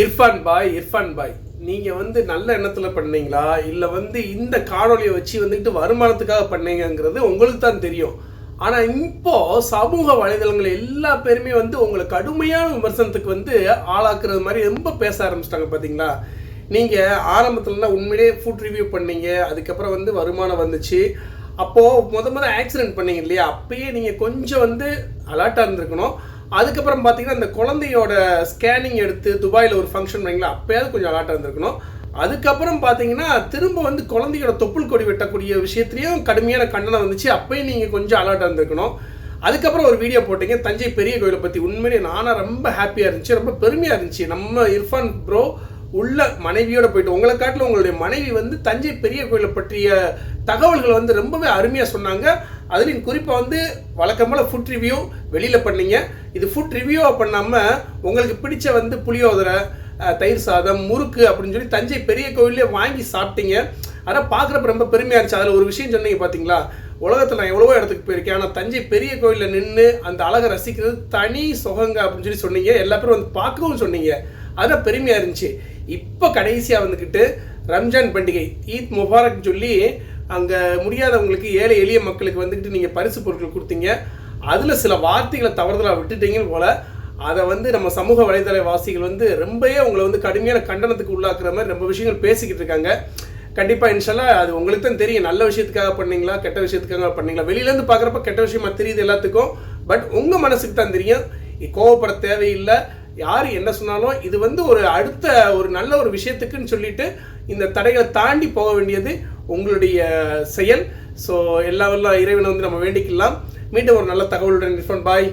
இர்ஃபான் பாய் இர்ஃபான் பாய் நீங்க வந்து நல்ல எண்ணத்துல பண்ணீங்களா? இல்ல வந்து இந்த காணொலியை வச்சு வந்துட்டு வருமானத்துக்காக பண்ணீங்கங்கிறது உங்களுக்கு தான் தெரியும். ஆனா இப்போ சமூக வலைதளங்கள் எல்லா பேருமே வந்து உங்களை கடுமையான விமர்சனத்துக்கு வந்து ஆளாக்குறது மாதிரி ரொம்ப பேச ஆரம்பிச்சிட்டாங்க பாத்தீங்களா? நீங்க ஆரம்பத்துலலாம் உண்மையிலேயே ஃபுட் ரிவ்யூ பண்ணீங்க அதுக்கப்புறம் வந்து வருமானம் வந்துச்சு. அப்போ முத முத ஆக்சிடென்ட் பண்ணீங்க இல்லையா? அப்பயே நீங்க கொஞ்சம் வந்து அலர்ட்டா இருந்திருக்கணும். அதுக்கப்புறம் பார்த்தீங்கன்னா இந்த குழந்தையோட ஸ்கேனிங் எடுத்து துபாயில் ஒரு ஃபங்க்ஷன் பண்ணீங்களா அப்போயாவது கொஞ்சம் அலாட்டாக இருந்திருக்கணும். அதுக்கப்புறம் பார்த்தீங்கன்னா திரும்ப வந்து குழந்தையோட தொப்புள் கொடி வெட்டக்கூடிய விஷயத்துலையும் கடுமையான கண்டனம் வந்துச்சு. அப்பயும் நீங்கள் கொஞ்சம் அலர்ட்டாக இருந்திருக்கணும். அதுக்கப்புறம் ஒரு வீடியோ போட்டீங்க தஞ்சை பெரிய கோயிலை பற்றி உண்மையிலே நானாக ரொம்ப ஹாப்பியாக இருந்துச்சு ரொம்ப பெருமையாக இருந்துச்சு. நம்ம இர்ஃபான் ப்ரோ உள்ள மனைவியோட போயிட்டு உங்களை காட்டில் உங்களுடைய மனைவி வந்து தஞ்சை பெரிய கோயிலை பற்றிய தகவல்கள் வந்து ரொம்பவே அருமையாக சொன்னாங்க. அதுலேயும் குறிப்பாக வந்து வழக்கம்போல ஃபுட் ரிவ்யூ வெளியில் பண்ணீங்க. இது ஃபுட் ரிவ்யூவாக பண்ணாமல் உங்களுக்கு பிடிச்ச வந்து புளியோதரை தயிர் சாதம் முறுக்கு அப்படின்னு சொல்லி தஞ்சை பெரிய கோயிலே வாங்கி சாப்பிட்டீங்க. அதனால் பார்க்குறப்ப ரொம்ப பெருமையாக இருந்துச்சு. அதில் ஒரு விஷயம் சொன்னீங்க பார்த்தீங்களா உலகத்தில் நான் எவ்வளவோ இடத்துக்கு போயிருக்கேன். ஆனால் தஞ்சை பெரிய கோயிலில் நின்று அந்த அழகை ரசிக்கிறது தனி சுகங்க அப்படின்னு சொல்லி சொன்னீங்க. எல்லா பேரும் வந்து பார்க்கவும் சொன்னீங்க. அதான் பெருமையாக இருந்துச்சு. இப்போ கடைசியாக வந்துக்கிட்டு ரம்ஜான் பண்டிகை ஈத் முபாரக் சொல்லி அங்கே முடியாதவங்களுக்கு ஏழை எளிய மக்களுக்கு வந்துக்கிட்டு நீங்கள் பரிசு பொருட்கள் கொடுத்தீங்க. அதில் சில வார்த்தைகளை தவறுதலாக விட்டுட்டீங்கன்னு போல் அதை வந்து நம்ம சமூக வலைதள வாசிகள் வந்து ரொம்பவே உங்களை வந்து கடுமையான கண்டனத்துக்கு உள்ளாக்குற மாதிரி ரொம்ப விஷயங்கள் பேசிக்கிட்டு இருக்காங்க. கண்டிப்பாக இன்ஷால்லா அது உங்களுக்கு தான் தெரியும். நல்ல விஷயத்துக்காக பண்ணீங்களா கெட்ட விஷயத்துக்காக பண்ணீங்களா? வெளியிலேருந்து பார்க்குறப்ப கெட்ட விஷயமா தெரியுது எல்லாத்துக்கும். பட் உங்கள் மனசுக்கு தான் தெரியும். கோவப்பட தேவையில்லை. யார் என்ன சொன்னாலும் இது வந்து ஒரு அடுத்த ஒரு நல்ல ஒரு விஷயத்துக்குன்னு சொல்லிட்டு இந்த தடைகளை தாண்டி போக வேண்டியது உங்களுடைய செயல். ஸோ எல்லா இறைவனை வந்து நம்ம வேண்டிக்கலாம் மீண்டும் ஒரு நல்ல தகவலுடன் பாய்